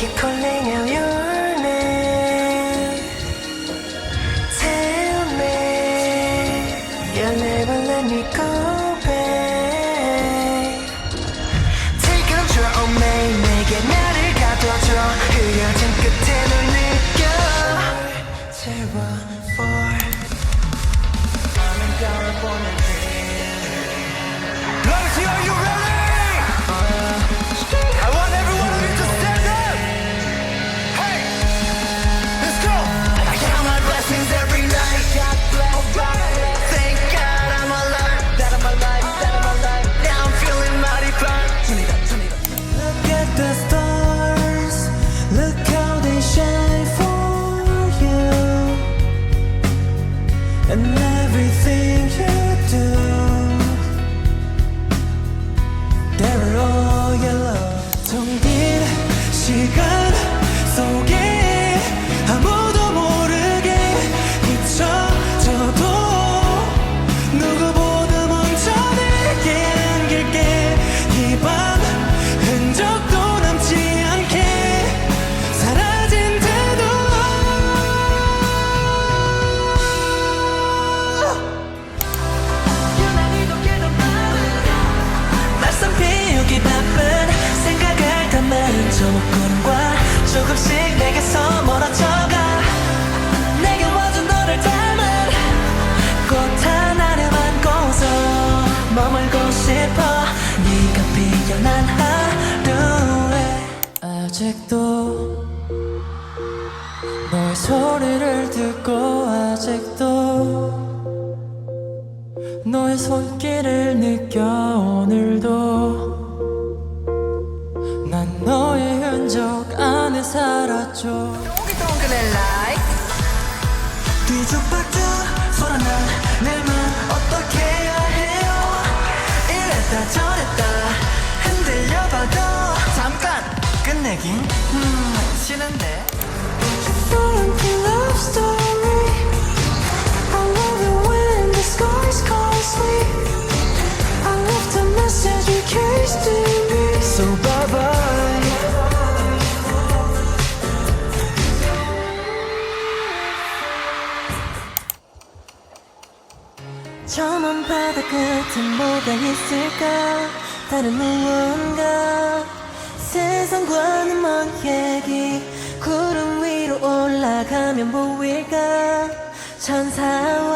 keep calling out your name. Tell me you'll never let me go, babe. Take control of me, 내게 나를 가둬줘. 흐려진 끝에 널 느껴. Zero, four. I'm gonna born 아직도 너의 소리를 듣고 아직도 너의 손길을 느껴 오늘도 난 너의 흔적 안에 살았죠. 동글동글해 like. 뒤죽박죽 소란난 내맘 어떻게 해야 해요? 이랬다 저 내긴 음 싫은데. love story I love it when the skies call sleep I left a message in case to me So bye bye 저 먼 바다 끝엔 뭐가 있을까 다른 무언가 세상과는 먼 얘기. 구름 위로 올라가면 보일까? 천사